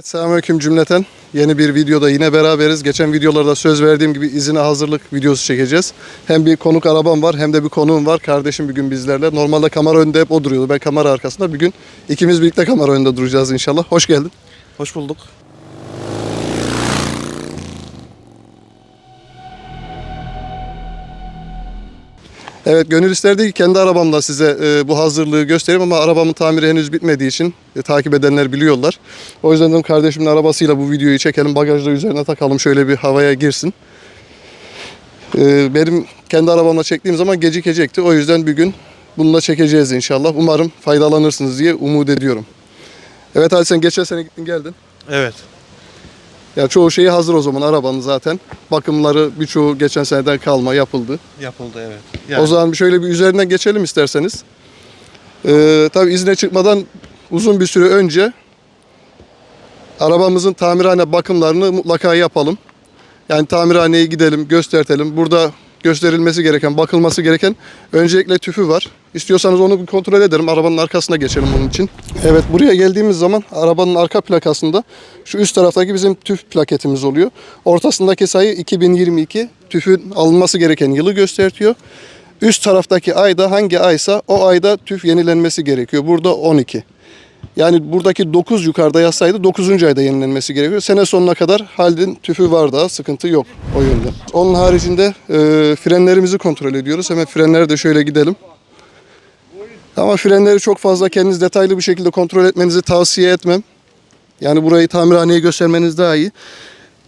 Evet selamünaleyküm cümleten. Yeni bir videoda yine beraberiz. Geçen videolarda söz verdiğim gibi izine hazırlık videosu çekeceğiz. Hem bir konuk arabam var hem de bir konuğum var. Kardeşim bir gün bizlerle. Normalde kamera önünde hep o duruyordu. Ben kamera arkasında. Bir gün ikimiz birlikte kamera önünde duracağız inşallah. Hoş geldin. Hoş bulduk. Evet gönül isterdi ki kendi arabamla size e, bu hazırlığı göstereyim ama arabamın tamiri henüz bitmediği için e, takip edenler biliyorlar. O yüzden dedim kardeşimin arabasıyla bu videoyu çekelim. Bagajda üzerine takalım şöyle bir havaya girsin. E, benim kendi arabamla çektiğim zaman gecikecekti. O yüzden bir gün bununla çekeceğiz inşallah. Umarım faydalanırsınız diye umut ediyorum. Evet Ali sen geçen sene gittin geldin. Evet. Ya çoğu şeyi hazır o zaman arabanın zaten. Bakımları birçoğu geçen seneden kalma yapıldı. Yapıldı evet. O Yani, zaman şöyle bir üzerinden geçelim isterseniz. Ee, tabii izne çıkmadan uzun bir süre önce arabamızın tamirhane bakımlarını mutlaka yapalım. Yani tamirhaneye gidelim, göstertelim. Burada gösterilmesi gereken, bakılması gereken öncelikle tüfü var. İstiyorsanız onu bir kontrol ederim. Arabanın arkasına geçelim bunun için. Evet buraya geldiğimiz zaman arabanın arka plakasında şu üst taraftaki bizim tüf plaketimiz oluyor. Ortasındaki sayı 2022 tüfün alınması gereken yılı gösteriyor. Üst taraftaki ayda hangi aysa o ayda tüf yenilenmesi gerekiyor. Burada 12. Yani buradaki 9 yukarıda yazsaydı 9. ayda yenilenmesi gerekiyor. Sene sonuna kadar Hald'in tüfü var daha sıkıntı yok o yönde. Onun haricinde e, frenlerimizi kontrol ediyoruz. Hemen frenlere de şöyle gidelim. Ama frenleri çok fazla kendiniz detaylı bir şekilde kontrol etmenizi tavsiye etmem. Yani burayı tamirhaneye göstermeniz daha iyi.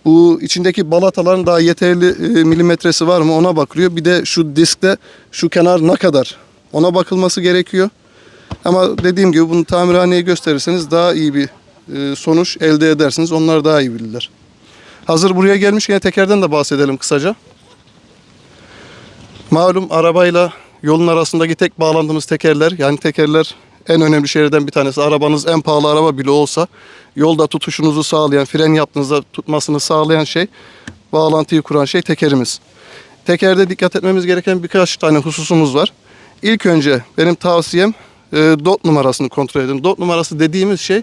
Bu içindeki balataların daha yeterli e, milimetresi var mı ona bakılıyor. Bir de şu diskte şu kenar ne kadar ona bakılması gerekiyor. Ama dediğim gibi bunu tamirhaneye gösterirseniz daha iyi bir e, sonuç elde edersiniz. Onlar daha iyi bilirler. Hazır buraya gelmişken tekerden de bahsedelim kısaca. Malum arabayla yolun arasındaki tek bağlandığımız tekerler yani tekerler en önemli şeylerden bir tanesi. Arabanız en pahalı araba bile olsa yolda tutuşunuzu sağlayan, fren yaptığınızda tutmasını sağlayan şey, bağlantıyı kuran şey tekerimiz. Tekerde dikkat etmemiz gereken birkaç tane hususumuz var. İlk önce benim tavsiyem e, dot numarasını kontrol edin. Dot numarası dediğimiz şey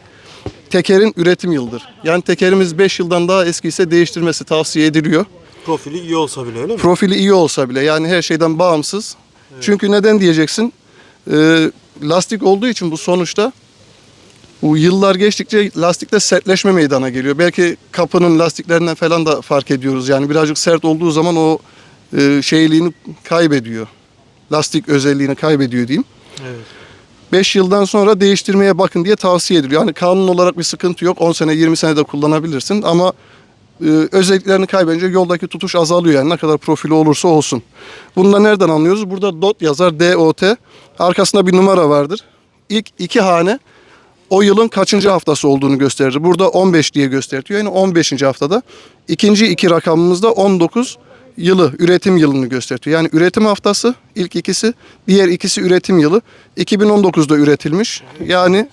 tekerin üretim yılıdır. Yani tekerimiz 5 yıldan daha eski ise değiştirmesi tavsiye ediliyor. profili iyi olsa bile öyle mi? Profili iyi olsa bile yani her şeyden bağımsız. Çünkü neden diyeceksin? Ee, lastik olduğu için bu sonuçta bu yıllar geçtikçe lastikte sertleşme meydana geliyor. Belki kapının lastiklerinden falan da fark ediyoruz. Yani birazcık sert olduğu zaman o e, şeyliğini kaybediyor. Lastik özelliğini kaybediyor diyeyim. Evet. 5 yıldan sonra değiştirmeye bakın diye tavsiye ediliyor. Yani kanun olarak bir sıkıntı yok. 10 sene 20 sene de kullanabilirsin ama e, özelliklerini kaybedince yoldaki tutuş azalıyor yani ne kadar profili olursa olsun. Bunu da nereden anlıyoruz? Burada DOT yazar DOT. Arkasında bir numara vardır. İlk iki hane o yılın kaçıncı haftası olduğunu gösterir. Burada 15 diye gösteriyor. Yani 15. haftada. İkinci iki rakamımız da 19 yılı, üretim yılını gösteriyor. Yani üretim haftası ilk ikisi, diğer ikisi üretim yılı. 2019'da üretilmiş. Yani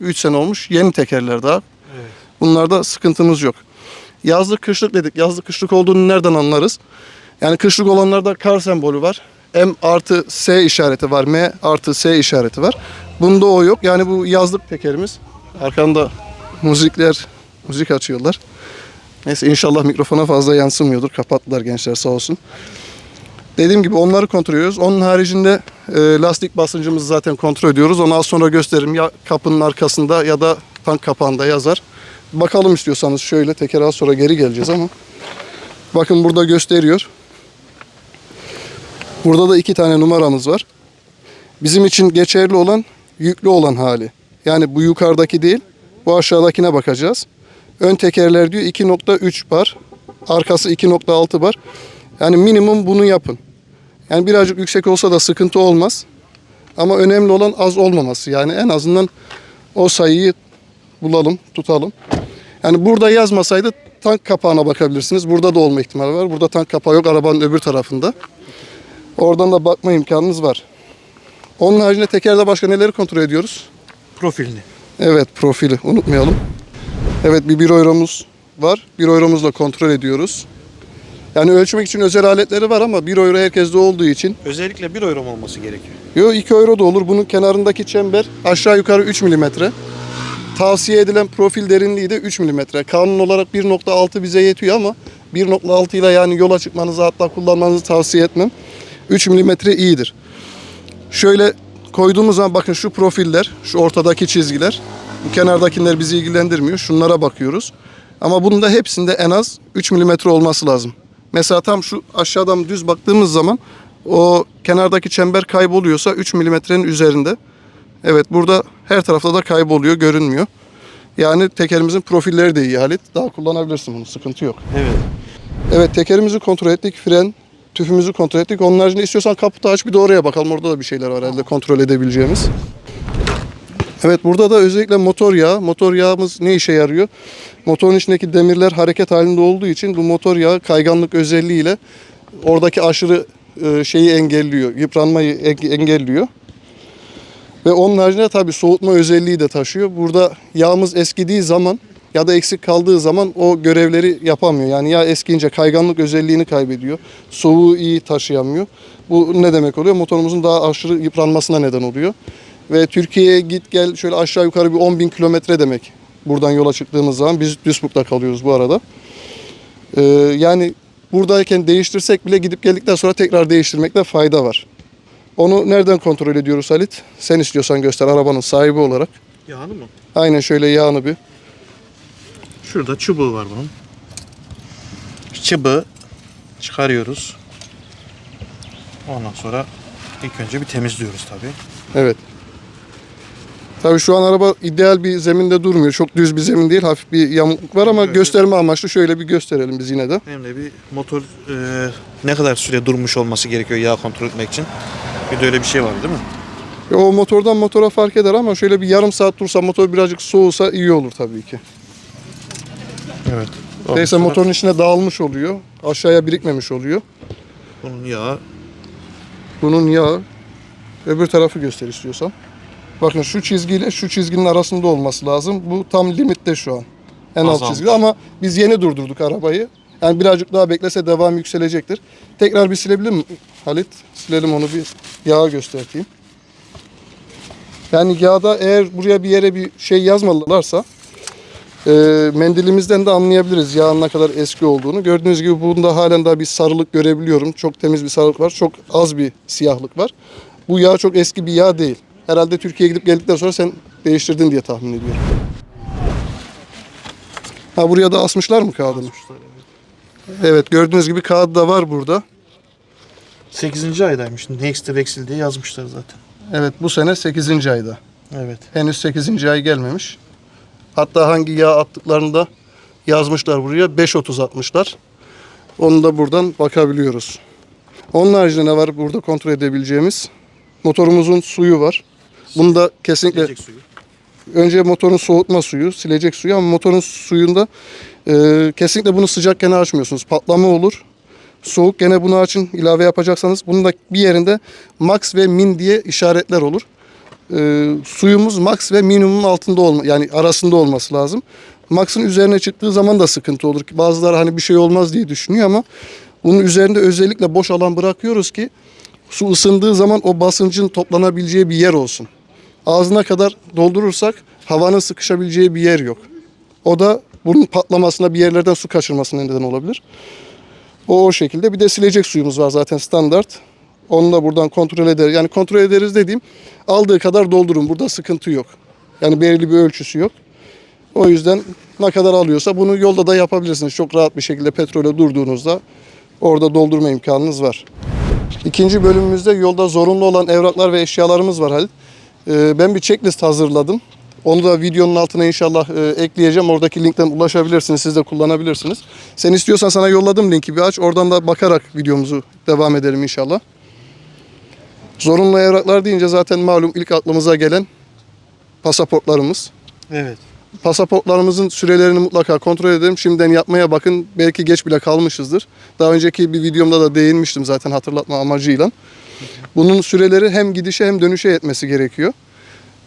3 sene olmuş. Yeni tekerler daha. Evet. Bunlarda sıkıntımız yok. Yazlık kışlık dedik. Yazlık kışlık olduğunu nereden anlarız? Yani kışlık olanlarda kar sembolü var. M artı S işareti var. M artı S işareti var. Bunda o yok. Yani bu yazlık tekerimiz. Arkanda müzikler, müzik açıyorlar. Neyse inşallah mikrofona fazla yansımıyordur. Kapattılar gençler sağ olsun. Dediğim gibi onları kontrol ediyoruz. Onun haricinde e, lastik basıncımızı zaten kontrol ediyoruz. Onu az sonra gösteririm. Ya kapının arkasında ya da tank kapağında yazar. Bakalım istiyorsanız şöyle teker az sonra geri geleceğiz ama. Bakın burada gösteriyor. Burada da iki tane numaramız var. Bizim için geçerli olan yüklü olan hali. Yani bu yukarıdaki değil, bu aşağıdakine bakacağız. Ön tekerler diyor 2.3 bar, arkası 2.6 bar. Yani minimum bunu yapın. Yani birazcık yüksek olsa da sıkıntı olmaz. Ama önemli olan az olmaması. Yani en azından o sayıyı bulalım, tutalım. Yani burada yazmasaydı tank kapağına bakabilirsiniz. Burada da olma ihtimali var. Burada tank kapağı yok arabanın öbür tarafında. Oradan da bakma imkanınız var. Onun haricinde tekerde başka neleri kontrol ediyoruz? Profilini. Evet profili unutmayalım. Evet bir 1 euromuz var. 1 euromuzla kontrol ediyoruz. Yani ölçmek için özel aletleri var ama 1 euro herkeste olduğu için. Özellikle 1 euro mu olması gerekiyor? Yo 2 euro da olur. Bunun kenarındaki çember aşağı yukarı 3 milimetre. tavsiye edilen profil derinliği de 3 mm. Kanun olarak 1.6 bize yetiyor ama 1.6 ile yani yola çıkmanızı hatta kullanmanızı tavsiye etmem. 3 mm iyidir. Şöyle koyduğumuz zaman bakın şu profiller, şu ortadaki çizgiler, bu kenardakiler bizi ilgilendirmiyor. Şunlara bakıyoruz. Ama bunun da hepsinde en az 3 mm olması lazım. Mesela tam şu aşağıdan düz baktığımız zaman o kenardaki çember kayboluyorsa 3 milimetrenin üzerinde. Evet burada her tarafta da kayboluyor, görünmüyor. Yani tekerimizin profilleri de iyi Halit. Daha kullanabilirsin bunu, sıkıntı yok. Evet. Evet tekerimizi kontrol ettik, fren, tüfümüzü kontrol ettik. Onun haricinde istiyorsan kaputu aç bir de oraya bakalım. Orada da bir şeyler var herhalde kontrol edebileceğimiz. Evet burada da özellikle motor yağı. Motor yağımız ne işe yarıyor? Motorun içindeki demirler hareket halinde olduğu için bu motor yağı kayganlık özelliğiyle oradaki aşırı e, şeyi engelliyor, yıpranmayı eng- engelliyor. Ve onun haricinde tabii soğutma özelliği de taşıyor. Burada yağımız eskidiği zaman ya da eksik kaldığı zaman o görevleri yapamıyor. Yani yağ eskiyince kayganlık özelliğini kaybediyor. Soğuğu iyi taşıyamıyor. Bu ne demek oluyor? Motorumuzun daha aşırı yıpranmasına neden oluyor. Ve Türkiye'ye git gel şöyle aşağı yukarı bir 10 bin kilometre demek. Buradan yola çıktığımız zaman biz Duisburg'da kalıyoruz bu arada. Ee, yani buradayken değiştirsek bile gidip geldikten sonra tekrar değiştirmekte fayda var. Onu nereden kontrol ediyoruz Halit? Sen istiyorsan göster arabanın sahibi olarak. Yağını mı? Aynen şöyle yağını bir. Şurada çubuğu var bunun. Çubuğu çıkarıyoruz. Ondan sonra ilk önce bir temizliyoruz tabii. Evet. Tabii şu an araba ideal bir zeminde durmuyor. Çok düz bir zemin değil. Hafif bir yamukluk var ama Evet. gösterme amaçlı şöyle bir gösterelim biz yine de. Hem de bir motor e, ne kadar süre durmuş olması gerekiyor yağ kontrol etmek için. Bir de öyle bir şey var değil mi? O motordan motora fark eder ama şöyle bir yarım saat dursa motor birazcık soğusa iyi olur tabii ki. Evet. Neyse motorun içine dağılmış oluyor. Aşağıya birikmemiş oluyor. Bunun yağı Bunun yağı öbür tarafı göster istiyorsan. Bakın şu çizgiyle şu çizginin arasında olması lazım. Bu tam limitte şu an. En alt Azalmış. çizgi ama biz yeni durdurduk arabayı. Yani birazcık daha beklese devam yükselecektir. Tekrar bir silebilir mi Halit? Silelim onu bir yağa göstereyim. Yani yağda eğer buraya bir yere bir şey yazmalılarsa e, mendilimizden de anlayabiliriz yağın ne kadar eski olduğunu. Gördüğünüz gibi bunda halen daha bir sarılık görebiliyorum. Çok temiz bir sarılık var. Çok az bir siyahlık var. Bu yağ çok eski bir yağ değil. Herhalde Türkiye'ye gidip geldikten sonra sen değiştirdin diye tahmin ediyorum. Ha buraya da asmışlar mı kağıdını? Evet gördüğünüz gibi kağıt da var burada. 8. aydaymış. Next Vexil diye yazmışlar zaten. Evet bu sene 8. ayda. Evet. Henüz 8. ay gelmemiş. Hatta hangi yağ attıklarını da yazmışlar buraya. 5.30 atmışlar. Onu da buradan bakabiliyoruz. Onun haricinde ne var burada kontrol edebileceğimiz? Motorumuzun suyu var. Bunda kesinlikle Silecek suyu. önce motorun soğutma suyu, silecek suyu ama motorun suyunda e, kesinlikle bunu sıcakken açmıyorsunuz. Patlama olur. Soğuk gene bunu açın ilave yapacaksanız bunun da bir yerinde max ve min diye işaretler olur. E, suyumuz max ve minimum altında olma yani arasında olması lazım. Max'ın üzerine çıktığı zaman da sıkıntı olur. Bazıları hani bir şey olmaz diye düşünüyor ama bunun üzerinde özellikle boş alan bırakıyoruz ki su ısındığı zaman o basıncın toplanabileceği bir yer olsun ağzına kadar doldurursak havanın sıkışabileceği bir yer yok. O da bunun patlamasına bir yerlerden su kaçırmasına neden olabilir. O o şekilde. Bir de silecek suyumuz var zaten standart. Onu da buradan kontrol ederiz. Yani kontrol ederiz dediğim aldığı kadar doldurun. Burada sıkıntı yok. Yani belirli bir ölçüsü yok. O yüzden ne kadar alıyorsa bunu yolda da yapabilirsiniz. Çok rahat bir şekilde petrole durduğunuzda orada doldurma imkanınız var. İkinci bölümümüzde yolda zorunlu olan evraklar ve eşyalarımız var Halit. Ee, Ben bir checklist hazırladım. Onu da videonun altına inşallah e, ekleyeceğim. Oradaki linkten ulaşabilirsiniz. Siz de kullanabilirsiniz. Sen istiyorsan sana yolladım linki bir aç. Oradan da bakarak videomuzu devam edelim inşallah. Zorunlu evraklar deyince zaten malum ilk aklımıza gelen pasaportlarımız. Evet. Pasaportlarımızın sürelerini mutlaka kontrol edelim. Şimdiden yapmaya bakın. Belki geç bile kalmışızdır. Daha önceki bir videomda da değinmiştim zaten hatırlatma amacıyla. Bunun süreleri hem gidişe hem dönüşe yetmesi gerekiyor.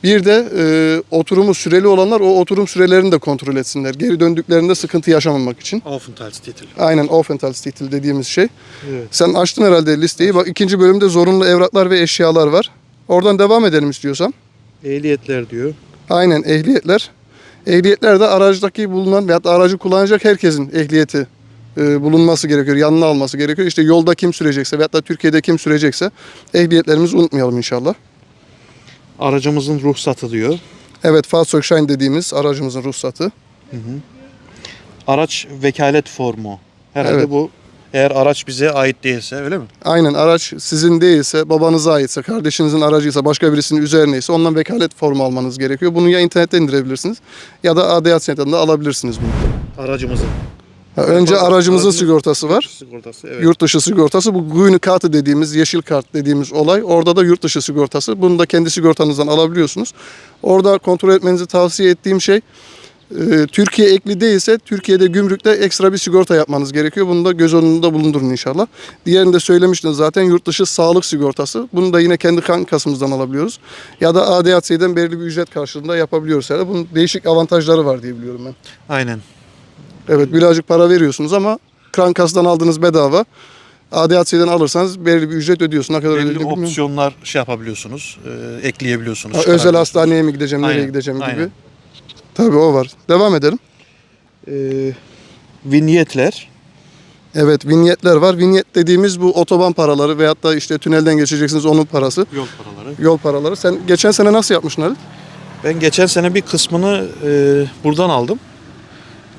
Bir de e, oturumu süreli olanlar o oturum sürelerini de kontrol etsinler. Geri döndüklerinde sıkıntı yaşamamak için. Aufenthaltstitel. Aynen Aufenthaltstitel dediğimiz şey. Evet. Sen açtın herhalde listeyi. Bak ikinci bölümde zorunlu evraklar ve eşyalar var. Oradan devam edelim istiyorsan. Ehliyetler diyor. Aynen ehliyetler. Ehliyetlerde araçtaki bulunan veyahut da aracı kullanacak herkesin ehliyeti e, bulunması gerekiyor. Yanına alması gerekiyor. İşte yolda kim sürecekse veyahut da Türkiye'de kim sürecekse ehliyetlerimizi unutmayalım inşallah. Aracımızın ruhsatı diyor. Evet Fahrzeugschein dediğimiz aracımızın ruhsatı. Araç vekalet formu. Herhalde Evet. bu eğer araç bize ait değilse öyle mi? Aynen araç sizin değilse, babanıza aitse, kardeşinizin aracıysa, başka birisinin üzerineyse ondan vekalet formu almanız gerekiyor. Bunu ya internetten indirebilirsiniz ya da ADA Center'dan alabilirsiniz bunu. Aracımızın. Ha, önce aracımızın aracın- sigortası var. Sigortası evet. Yurt dışı sigortası bu Grüne kartı dediğimiz yeşil kart dediğimiz olay. Orada da yurt dışı sigortası. Bunu da kendi sigortanızdan alabiliyorsunuz. Orada kontrol etmenizi tavsiye ettiğim şey e, Türkiye ekli değilse Türkiye'de gümrükte ekstra bir sigorta yapmanız gerekiyor. Bunu da göz önünde bulundurun inşallah. Diğerini de söylemiştim zaten yurt dışı sağlık sigortası. Bunu da yine kendi kan kasımızdan alabiliyoruz. Ya da ADAC'den belirli bir ücret karşılığında yapabiliyoruz. Yani bunun değişik avantajları var diye biliyorum ben. Aynen. Evet birazcık para veriyorsunuz ama Krankas'tan aldığınız bedava. ADAC'den alırsanız belirli bir ücret ödüyorsun. Ne kadar Belli opsiyonlar şey yapabiliyorsunuz. e, ekleyebiliyorsunuz. Ha, özel hastaneye mi gideceğim, nereye Aynen, gideceğim gibi. aynen. Tabii o var. Devam edelim. E, vinyetler. Evet vinyetler var. Vinyet dediğimiz bu otoban paraları veyahut da işte tünelden geçeceksiniz onun parası. Yol paraları. Yol paraları. Sen geçen sene nasıl yapmışsın Ali? Ben geçen sene bir kısmını e, buradan aldım.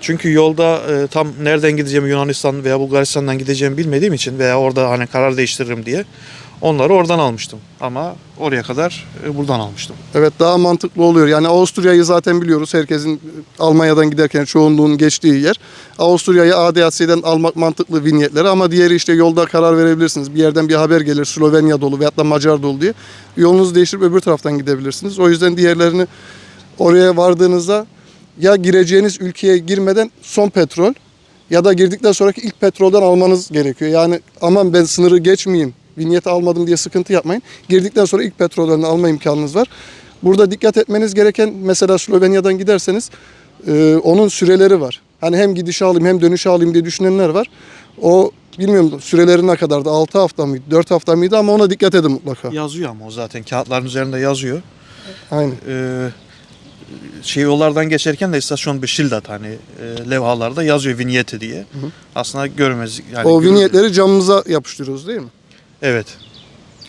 Çünkü yolda e, tam nereden gideceğimi Yunanistan veya Bulgaristan'dan gideceğimi bilmediğim için veya orada hani karar değiştiririm diye onları oradan almıştım. Ama oraya kadar e, buradan almıştım. Evet daha mantıklı oluyor. Yani Avusturya'yı zaten biliyoruz. Herkesin Almanya'dan giderken çoğunluğun geçtiği yer. Avusturya'yı ADAC'den almak mantıklı vinyetleri ama diğeri işte yolda karar verebilirsiniz. Bir yerden bir haber gelir Slovenya dolu veyahut da Macar dolu diye. Yolunuzu değiştirip öbür taraftan gidebilirsiniz. O yüzden diğerlerini oraya vardığınızda ya gireceğiniz ülkeye girmeden son petrol ya da girdikten sonraki ilk petrolden almanız gerekiyor. Yani aman ben sınırı geçmeyeyim, vinyet almadım diye sıkıntı yapmayın. Girdikten sonra ilk petrolden alma imkanınız var. Burada dikkat etmeniz gereken mesela Slovenya'dan giderseniz e, onun süreleri var. Hani hem gidişi alayım hem dönüşü alayım diye düşünenler var. O bilmiyorum süreleri ne kadardı? 6 hafta mıydı? 4 hafta mıydı ama ona dikkat edin mutlaka. Yazıyor ama o zaten kağıtların üzerinde yazıyor. Aynen. E, şey yollardan geçerken de istasyon Beşildat hani e, levhalarda yazıyor vinyeti diye. Aslında görmez yani. o görülür. vinyetleri camımıza yapıştırıyoruz değil mi? Evet.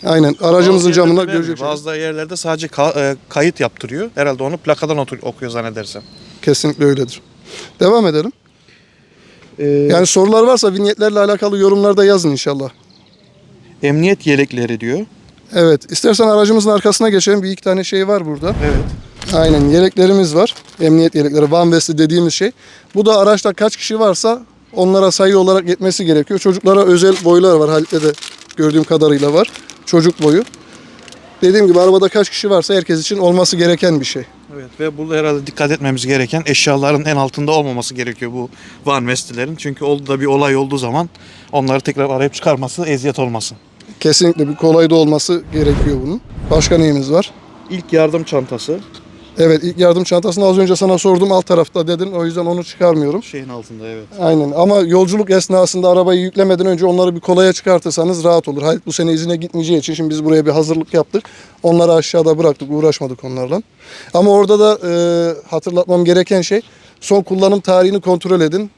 Aynen. Aracımızın Bazı camına görecek. Bazı yerlerde sadece ka- e, kayıt yaptırıyor. Herhalde onu plakadan okuyor zannedersem. Kesinlikle öyledir. Devam edelim. Yani sorular varsa vinyetlerle alakalı yorumlarda yazın inşallah. emniyet yelekleri diyor. Evet. istersen aracımızın arkasına geçelim. Bir iki tane şey var burada. Evet. Aynen yeleklerimiz var. Emniyet yelekleri. Van West'i dediğimiz şey. Bu da araçta kaç kişi varsa onlara sayı olarak yetmesi gerekiyor. Çocuklara özel boylar var. Halit'te de gördüğüm kadarıyla var. Çocuk boyu. Dediğim gibi arabada kaç kişi varsa herkes için olması gereken bir şey. Evet ve burada herhalde dikkat etmemiz gereken eşyaların en altında olmaması gerekiyor bu Van West'lerin. Çünkü oldu da bir olay olduğu zaman onları tekrar arayıp çıkarması eziyet olmasın. Kesinlikle bir kolay da olması gerekiyor bunun. Başka neyimiz var? İlk yardım çantası Evet ilk yardım çantasını az önce sana sordum alt tarafta dedin. O yüzden onu çıkarmıyorum. şeyin altında evet. Aynen ama yolculuk esnasında arabayı yüklemeden önce onları bir kolaya çıkartırsanız rahat olur. Halit bu sene izine gitmeyeceği için şimdi biz buraya bir hazırlık yaptık. Onları aşağıda bıraktık uğraşmadık onlarla. Ama orada da e, hatırlatmam gereken şey son kullanım tarihini kontrol edin.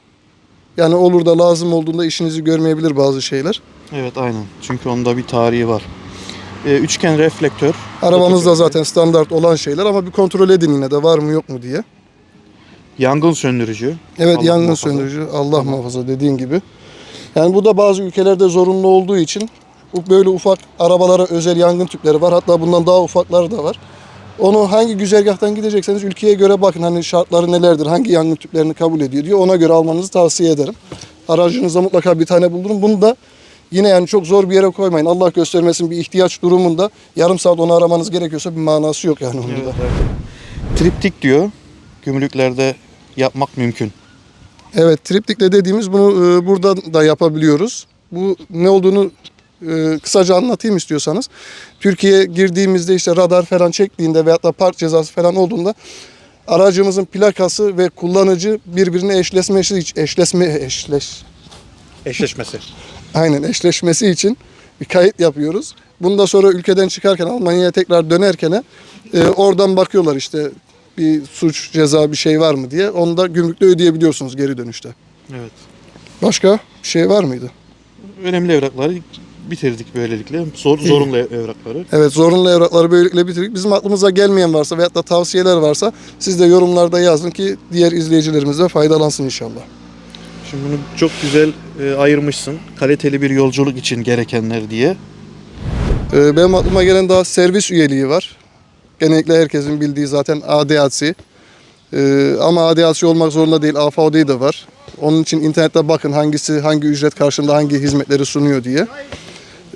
Yani olur da lazım olduğunda işinizi görmeyebilir bazı şeyler. Evet aynen. Çünkü onda bir tarihi var. Ee, üçgen reflektör. Arabanızda zaten standart olan şeyler ama bir kontrol edin yine de var mı yok mu diye. Yangın söndürücü. Evet Allah yangın muhafaza. söndürücü Allah muhafaza dediğin gibi. Yani bu da bazı ülkelerde zorunlu olduğu için böyle ufak arabalara özel yangın tüpleri var. Hatta bundan daha ufakları da var. Onu hangi güzergahtan gidecekseniz ülkeye göre bakın hani şartları nelerdir, hangi yangın tüplerini kabul ediyor diyor. Ona göre almanızı tavsiye ederim. Aracınızda mutlaka bir tane buldurun. Bunu da yine yani çok zor bir yere koymayın. Allah göstermesin bir ihtiyaç durumunda yarım saat onu aramanız gerekiyorsa bir manası yok yani onun Evet, da. evet. Triptik diyor. Gümrüklerde yapmak mümkün. Evet, triptikle dediğimiz bunu e, burada da yapabiliyoruz. Bu ne olduğunu e, kısaca anlatayım istiyorsanız. Türkiye'ye girdiğimizde işte radar falan çektiğinde veyahut da park cezası falan olduğunda aracımızın plakası ve kullanıcı birbirine eşleşmesi eşleşme eşleş Eşleşmesi. Aynen eşleşmesi için bir kayıt yapıyoruz. Bunu da sonra ülkeden çıkarken Almanya'ya tekrar dönerken e, oradan bakıyorlar işte bir suç, ceza bir şey var mı diye. Onu da gümrükte ödeyebiliyorsunuz geri dönüşte. Evet. Başka bir şey var mıydı? Önemli evrakları bitirdik böylelikle. Zor, zorunlu evrakları. Evet zorunlu evrakları böylelikle bitirdik. Bizim aklımıza gelmeyen varsa veyahut da tavsiyeler varsa siz de yorumlarda yazın ki diğer izleyicilerimiz de faydalansın inşallah. Şimdi bunu çok güzel e, ayırmışsın. Kaliteli bir yolculuk için gerekenler diye. Ee, benim aklıma gelen daha servis üyeliği var. Genellikle herkesin bildiği zaten ADAC. Ee, ama ADAC olmak zorunda değil. AFOD de var. Onun için internette bakın hangisi hangi ücret karşılığında hangi hizmetleri sunuyor diye.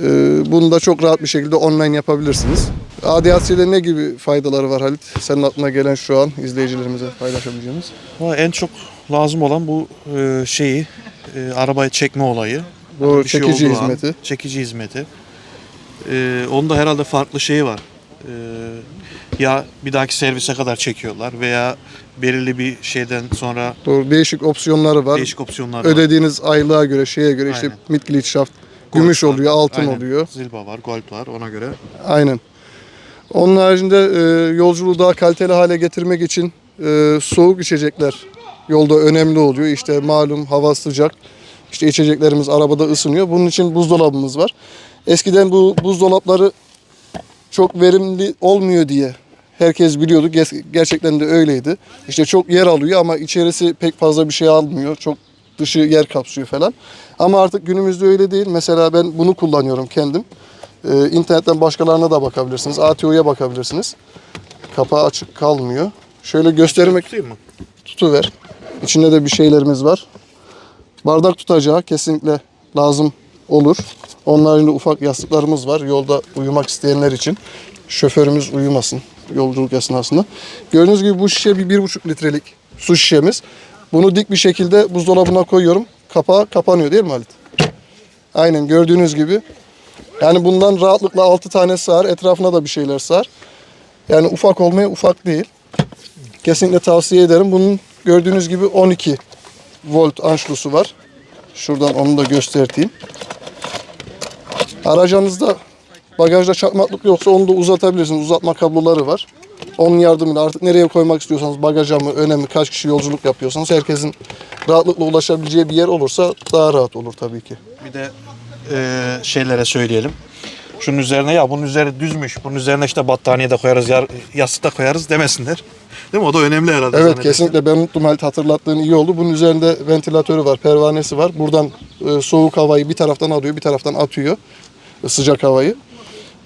Ee, bunu da çok rahat bir şekilde online yapabilirsiniz. ADAC'de ne gibi faydaları var Halit? Senin aklına gelen şu an izleyicilerimize paylaşabileceğimiz. Ama en çok lazım olan bu e, şeyi, e, arabayı çekme olayı. Bu Bir şey çekici olduğu an, hizmeti. çekici hizmeti. E, onda herhalde farklı şeyi var. E, ya bir dahaki servise kadar çekiyorlar veya belirli bir şeyden sonra Doğru değişik opsiyonları var. değişik opsiyonlar var. Ödediğiniz aylığa göre, şeye göre işte Aynen. Mitgliedschaft Gold gümüş var. oluyor, altın Aynen. oluyor. Zilba var, gold var ona göre. Aynen. Onun haricinde e, yolculuğu daha kaliteli hale getirmek için e, soğuk içecekler yolda önemli oluyor. İşte malum hava sıcak. İşte içeceklerimiz arabada ısınıyor. Bunun için buzdolabımız var. Eskiden bu buzdolapları çok verimli olmuyor diye herkes biliyordu. Ger- Gerçekten de öyleydi. İşte çok yer alıyor ama içerisi pek fazla bir şey almıyor. Çok dışı yer kapsıyor falan. Ama artık günümüzde öyle değil. Mesela ben bunu kullanıyorum kendim. Ee, internetten başkalarına da bakabilirsiniz. ATO'ya bakabilirsiniz. Kapağı açık kalmıyor. Şöyle göstermek Tutayım mı? tutuver. İçinde de bir şeylerimiz var. Bardak tutacağı kesinlikle lazım olur. Onun haricinde ufak yastıklarımız var. Yolda uyumak isteyenler için. Şoförümüz uyumasın yolculuk esnasında. Gördüğünüz gibi bu şişe bir, bir buçuk litrelik su şişemiz. Bunu dik bir şekilde buzdolabına koyuyorum. Kapağı kapanıyor değil mi Halit? Aynen gördüğünüz gibi. Yani bundan rahatlıkla 6 tane sığar. Etrafına da bir şeyler sığar. Yani ufak olmaya ufak değil. Kesinlikle tavsiye ederim. Bunun gördüğünüz gibi 12 volt anşlusu var. Şuradan onu da göstereyim. Aracınızda bagajda çakmaklık yoksa onu da uzatabilirsiniz. Uzatma kabloları var. Onun yardımıyla artık nereye koymak istiyorsanız bagaja mı, öne kaç kişi yolculuk yapıyorsanız herkesin rahatlıkla ulaşabileceği bir yer olursa daha rahat olur tabii ki. Bir de e, şeylere söyleyelim. Şunun üzerine ya bunun üzeri düzmüş. Bunun üzerine işte battaniye de koyarız, yar, yastık da koyarız demesinler. Değil mi? O da önemli herhalde. Evet kesinlikle ben unuttum Halit hatırlattığın iyi oldu. Bunun üzerinde ventilatörü var, pervanesi var. Buradan e, soğuk havayı bir taraftan alıyor, bir taraftan atıyor e, sıcak havayı.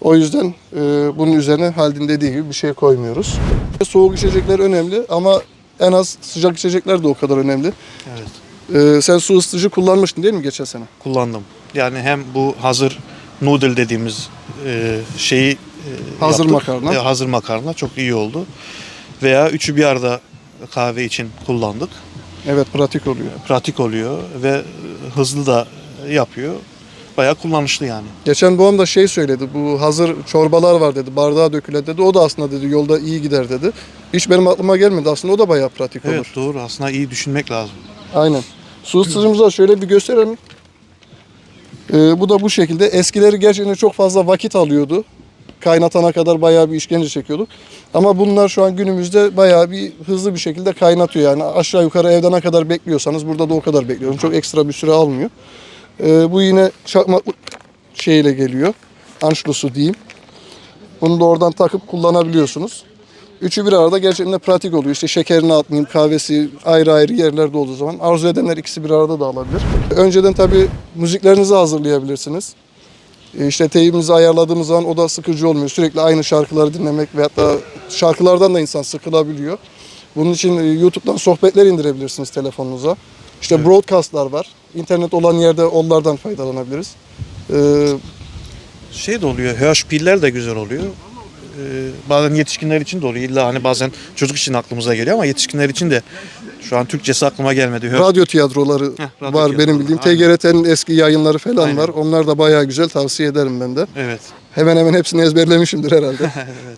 O yüzden e, bunun üzerine Halid'in dediği gibi bir şey koymuyoruz. Soğuk içecekler önemli ama en az sıcak içecekler de o kadar önemli. Evet. E, sen su ısıtıcı kullanmıştın değil mi geçen sene? Kullandım. Yani hem bu hazır noodle dediğimiz e, şeyi e, Hazır yaptık. makarna. E, hazır makarna çok iyi oldu. Veya üçü bir arada kahve için kullandık. Evet pratik oluyor. Pratik oluyor ve e, hızlı da yapıyor. Bayağı kullanışlı yani. Geçen babam da şey söyledi. Bu hazır çorbalar var dedi. Bardağa dökülen dedi. O da aslında dedi yolda iyi gider dedi. Hiç benim aklıma gelmedi. Aslında o da bayağı pratik olur. Evet doğru. Aslında iyi düşünmek lazım. Aynen. Su ısıtıcımızı da şöyle bir gösterelim. Ee, bu da bu şekilde. Eskileri gerçekten çok fazla vakit alıyordu. Kaynatana kadar bayağı bir işkence çekiyorduk. Ama bunlar şu an günümüzde bayağı bir hızlı bir şekilde kaynatıyor. Yani aşağı yukarı evde ne kadar bekliyorsanız burada da o kadar bekliyorum. Çok ekstra bir süre almıyor. Ee, bu yine çakmaklık şeyle geliyor. Anşlusu diyeyim. Bunu da oradan takıp kullanabiliyorsunuz. Üçü bir arada gerçekten de pratik oluyor. İşte şekerini atmayayım, kahvesi ayrı ayrı yerlerde olduğu zaman. Arzu edenler ikisi bir arada da alabilir. Önceden tabii müziklerinizi hazırlayabilirsiniz. E, İşte teyimizi ayarladığımız zaman o da sıkıcı olmuyor. Sürekli aynı şarkıları dinlemek veyahut da şarkılardan da insan sıkılabiliyor. Bunun için e, YouTube'dan sohbetler indirebilirsiniz telefonunuza. İşte broadcastlar var. İnternet olan yerde onlardan faydalanabiliriz. Ee, Şey de oluyor. HP'ler de güzel oluyor. Ee, bazen yetişkinler için de oluyor. İlla hani bazen çocuk için aklımıza geliyor ama yetişkinler için de şu an Türkçesi aklıma gelmedi. Radyo tiyatroları Heh, radyo var benim bildiğim. TGRT'nin eski yayınları falan Aynen. var. Onlar da bayağı güzel tavsiye ederim ben de. Evet. Hemen hemen hepsini ezberlemişimdir herhalde. evet.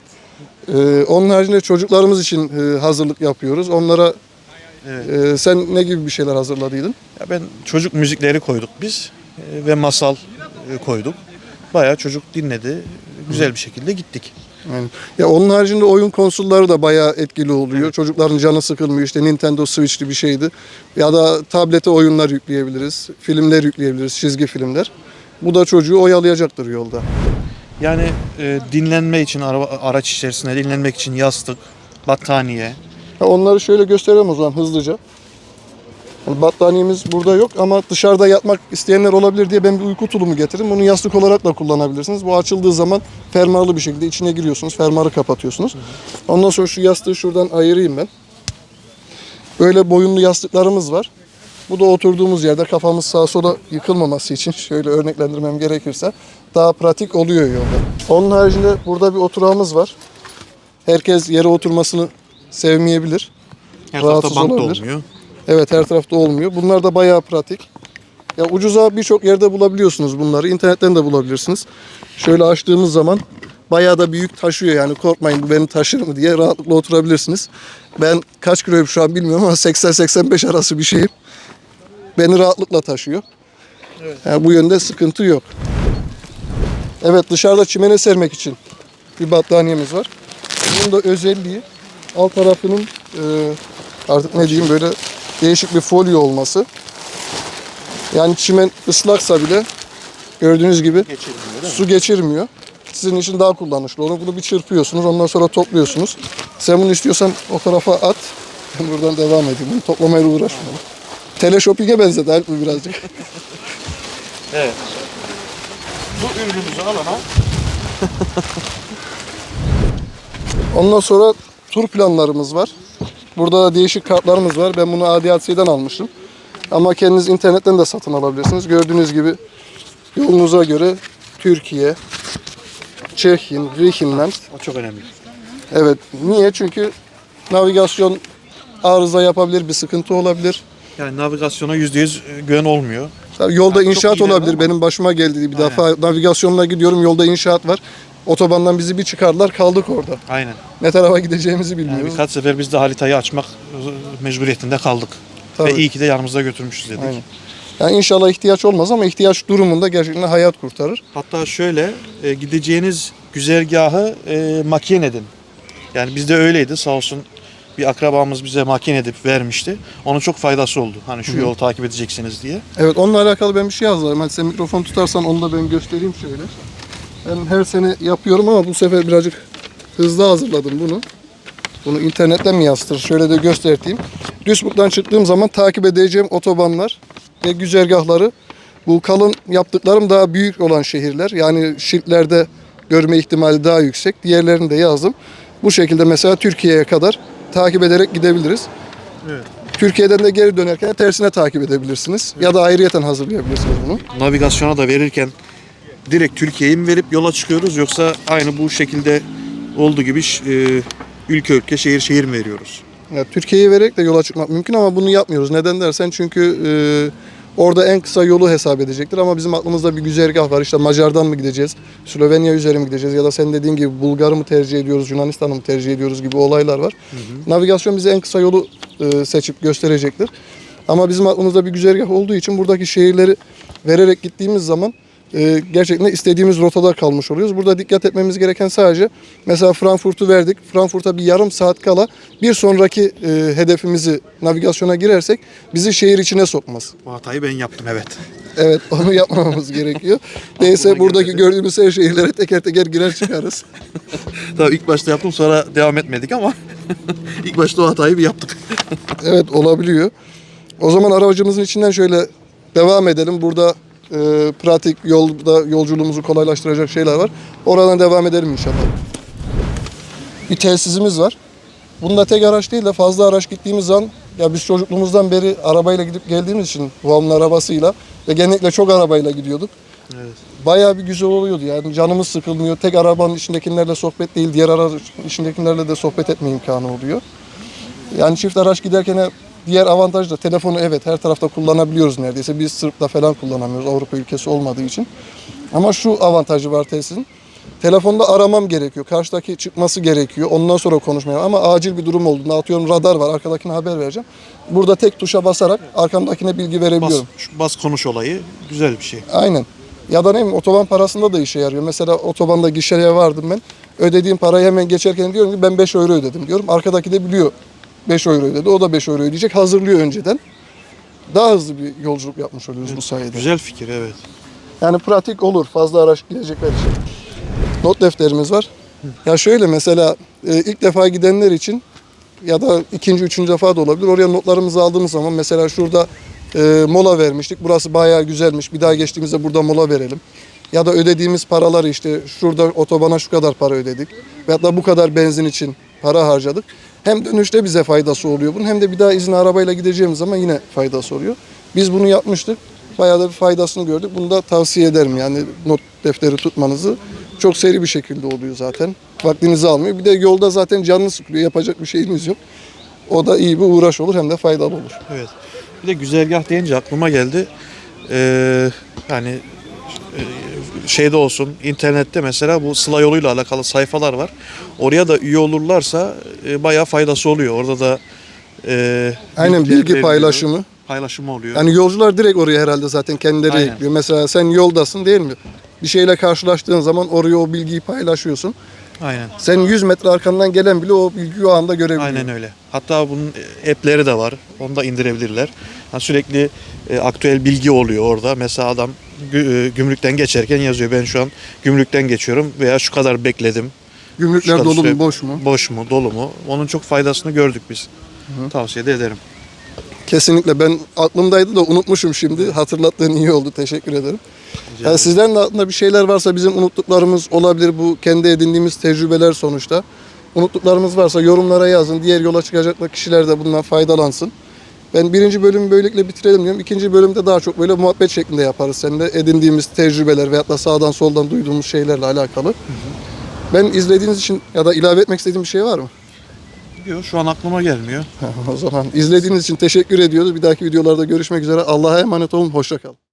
Ee, onun haricinde çocuklarımız için e, hazırlık yapıyoruz. Onlara Evet. e, sen ne gibi bir şeyler hazırladıydın? Ya ben çocuk müzikleri koyduk biz e, ve masal e, koyduk. Bayağı çocuk dinledi. Güzel bir şekilde gittik. Aynen. Ya onun haricinde oyun konsolları da bayağı etkili oluyor. Çocukların canı sıkılmıyor. İşte Nintendo Switch'li bir şeydi. Ya da tablete oyunlar yükleyebiliriz. Filmler yükleyebiliriz. Çizgi filmler. Bu da çocuğu oyalayacaktır yolda. Yani e, dinlenme için araba, araç içerisinde dinlenmek için yastık, battaniye. Ha, onları şöyle gösterelim o zaman hızlıca. Yani battaniyemiz burada yok ama dışarıda yatmak isteyenler olabilir diye ben bir uyku tulumu getirdim. Bunu yastık olarak da kullanabilirsiniz. Bu açıldığı zaman fermuarlı bir şekilde içine giriyorsunuz. Fermuarı kapatıyorsunuz. Ondan sonra şu yastığı şuradan ayırayım ben. Böyle boyunlu yastıklarımız var. Bu da oturduğumuz yerde kafamız sağa sola yıkılmaması için şöyle örneklendirmem gerekirse daha pratik oluyor yolda. Onun haricinde burada bir oturağımız var. Herkes yere oturmasını sevmeyebilir. Her tarafta bank da olabilir. olmuyor. Evet her tarafta olmuyor. Bunlar da bayağı pratik. Ya ucuza birçok yerde bulabiliyorsunuz bunları. İnternetten de bulabilirsiniz. Şöyle açtığımız zaman bayağı da büyük taşıyor yani korkmayın bu beni taşır mı diye rahatlıkla oturabilirsiniz. Ben kaç kiloyum şu an bilmiyorum ama 80-85 arası bir şeyim. Beni rahatlıkla taşıyor. Yani bu yönde sıkıntı yok. Evet dışarıda çimene sermek için bir battaniyemiz var. Bunun da özelliği alt tarafının e, artık ne diyeyim böyle değişik bir folyo olması. Yani çimen ıslaksa bile gördüğünüz gibi Geçirmiyor mi? su geçirmiyor. Sizin için daha kullanışlı olur. Bunu bir çırpıyorsunuz ondan sonra topluyorsunuz. Sen bunu istiyorsan o tarafa at. Ben buradan devam edeyim. Bunu toplamayla uğraşmayalım. Teleshopping'e benzedi Alp bu birazcık. Evet. Bu ürünümüzü alana Ondan sonra tur planlarımız var. Burada da değişik kartlarımız var. Ben bunu ADAC'den almıştım. Ama kendiniz internetten de satın alabilirsiniz. Gördüğünüz gibi yolunuza göre Türkiye, Çehin, Griechenland. o çok önemli. Evet. Niye? Çünkü navigasyon arıza yapabilir, bir sıkıntı olabilir. Yani navigasyona %100 güven olmuyor. Tabii Yolda Yani inşaat olabilir. ama- Benim başıma geldi bir Aynen. defa. Navigasyonla gidiyorum. Yolda inşaat var. Otobandan bizi bir çıkardılar. Kaldık orada. Aynen. Ne tarafa gideceğimizi Yani bilmiyoruz. birkaç sefer biz de haritayı açmak mecburiyetinde kaldık. Tabii. Ve iyi ki de yanımızda götürmüşüz dedik. Aynen. Yani inşallah ihtiyaç olmaz ama ihtiyaç durumunda gerçekten hayat kurtarır. Hatta şöyle e, gideceğiniz güzergahı e, makine edin. Yani bizde öyleydi sağ olsun bir akrabamız bize makine edip vermişti. Onun çok faydası oldu. Hani şu yolu takip edeceksiniz diye. Evet onunla alakalı ben bir şey yazdım. Hadi sen mikrofon tutarsan onu da ben göstereyim şöyle. Ben her sene yapıyorum ama bu sefer birazcık hızlı hazırladım bunu. Bunu internetten mi yazdır? Şöyle de göstereyim. Duisburg'dan çıktığım zaman takip edeceğim otobanlar ve güzergahları. Bu kalın yaptıklarım daha büyük olan şehirler. Yani şiltlerde görme ihtimali daha yüksek. Diğerlerini de yazdım. Bu şekilde mesela Türkiye'ye kadar takip ederek gidebiliriz. Evet. Türkiye'den de geri dönerken tersine takip edebilirsiniz. Ya da ayrıyeten hazırlayabilirsiniz bunu. Navigasyona da verirken direkt Türkiye'yi mi verip yola çıkıyoruz yoksa aynı bu şekilde olduğu gibi e, ülke ülke şehir şehir mi veriyoruz? Ya, Türkiye'yi vererek de yola çıkmak mümkün ama bunu yapmıyoruz. Neden dersen çünkü e, orada en kısa yolu hesap edecektir ama bizim aklımızda bir güzergah var. İşte Macar'dan mı gideceğiz, Slovenya üzeri mi gideceğiz ya da sen dediğin gibi Bulgar'ı mı tercih ediyoruz, Yunanistan'ı mı tercih ediyoruz gibi olaylar var. Navigasyon bize en kısa yolu e, seçip gösterecektir. Ama bizim aklımızda bir güzergah olduğu için buradaki şehirleri vererek gittiğimiz zaman e, gerçekten istediğimiz rotada kalmış oluyoruz. Burada dikkat etmemiz gereken sadece mesela Frankfurt'u verdik. Frankfurt'a bir yarım saat kala bir sonraki e, hedefimizi navigasyona girersek bizi şehir içine sokmaz. Bu hatayı ben yaptım evet. Evet onu yapmamamız gerekiyor. Aklıma buradaki gelmedi. gördüğümüz her şehirlere teker teker girer çıkarız. Tabii ilk başta yaptım sonra devam etmedik ama ilk başta o hatayı bir yaptık. Evet olabiliyor. O zaman aracımızın içinden şöyle devam edelim. Burada e, pratik yolda yolculuğumuzu kolaylaştıracak şeyler var. Oradan devam edelim inşallah. Bir tesisimiz var. Bunda tek araç değil de fazla araç gittiğimiz zaman ya biz çocukluğumuzdan beri arabayla gidip geldiğimiz için babamın arabasıyla ve genellikle çok arabayla gidiyorduk. Evet. Bayağı bir güzel oluyordu yani canımız sıkılmıyor. Tek arabanın içindekilerle sohbet değil diğer araç içindekilerle de sohbet etme imkanı oluyor. Yani çift araç giderken diğer avantaj da telefonu evet her tarafta kullanabiliyoruz neredeyse. Biz Sırp'ta falan kullanamıyoruz Avrupa ülkesi olmadığı için. Ama şu avantajı var tesisin. Telefonda aramam gerekiyor. Karşıdaki çıkması gerekiyor. Ondan sonra konuşmaya. Ama acil bir durum olduğunda atıyorum radar var. Arkadakine haber vereceğim. Burada tek tuşa basarak arkamdakine bilgi Bas, verebiliyorum. şu bas konuş olayı güzel bir şey. Aynen. Ya da ne bileyim otoban parasında da işe yarıyor. Mesela otobanda gişeye vardım ben. Ödediğim parayı hemen geçerken diyorum ki ben 5 euro ödedim diyorum. Arkadaki de biliyor 5 euro ödedi. O da 5 euro ödeyecek. Hazırlıyor önceden. Daha hızlı bir yolculuk yapmış oluyoruz bu sayede. Güzel fikir evet. Yani pratik olur fazla araç gidecekler için. Not defterimiz var. Ya şöyle mesela e, ilk defa gidenler için ya da ikinci, üçüncü defa da olabilir. Oraya notlarımızı aldığımız zaman mesela şurada e, mola vermiştik. Burası bayağı güzelmiş. Bir daha geçtiğimizde burada mola verelim. Ya da ödediğimiz paraları işte şurada otobana şu kadar para ödedik. Veyahut da bu kadar benzin için para harcadık. Hem dönüşte bize faydası oluyor bunun hem de bir daha izin arabayla gideceğimiz zaman yine faydası oluyor. Biz bunu yapmıştık. Bayağı da bir faydasını gördük. Bunu da tavsiye ederim yani not defteri tutmanızı. Çok seri bir şekilde oluyor zaten. Vaktinizi almıyor. Bir de yolda zaten canını sıkılıyor. Yapacak bir şeyimiz yok. O da iyi bir uğraş olur hem de faydalı olur. Evet. Bir de güzergah deyince aklıma geldi. Ee, yani şeyde olsun internette mesela bu Sıla yoluyla alakalı sayfalar var. Oraya da üye olurlarsa e, bayağı faydası oluyor. Orada da e, Aynen bilgi paylaşımı. paylaşımı oluyor. Yani yolcular direkt oraya herhalde zaten kendileri Aynen. ekliyor. Mesela sen yoldasın değil mi? Bir şeyle karşılaştığın zaman oraya o bilgiyi paylaşıyorsun. Aynen. Sen 100 metre arkandan gelen bile o bilgiyi o anda görebiliyor. Aynen öyle. Hatta bunun app'leri de var. Onu da indirebilirler. Yani sürekli e, aktüel bilgi oluyor orada. Mesela adam gü- e, gümrükten geçerken yazıyor. Ben şu an gümrükten geçiyorum veya şu kadar bekledim. Gümrükler Şu dolu kadar mu boş mu? Boş mu, dolu mu? Onun çok faydasını gördük biz. Tavsiye de ederim. Kesinlikle ben aklımdaydı da unutmuşum şimdi. Hatırlattığın iyi oldu. Teşekkür ederim. Rica Yani sizlerin de aklında bir şeyler varsa bizim unuttuklarımız olabilir. Bu kendi edindiğimiz tecrübeler sonuçta. Unuttuklarımız varsa yorumlara yazın. Diğer yola çıkacaklar kişiler de bundan faydalansın. Ben birinci bölümü böylelikle bitirelim diyorum. İkinci bölümde daha çok böyle muhabbet şeklinde yaparız. Seninle edindiğimiz tecrübeler veyahut da sağdan soldan duyduğumuz şeylerle alakalı. Ben izlediğiniz için ya da ilave etmek istediğim bir şey var mı? Yok, şu an aklıma gelmiyor. o zaman izlediğiniz için teşekkür ediyoruz. Bir dahaki videolarda görüşmek üzere. Allah'a emanet olun. Hoşça kalın.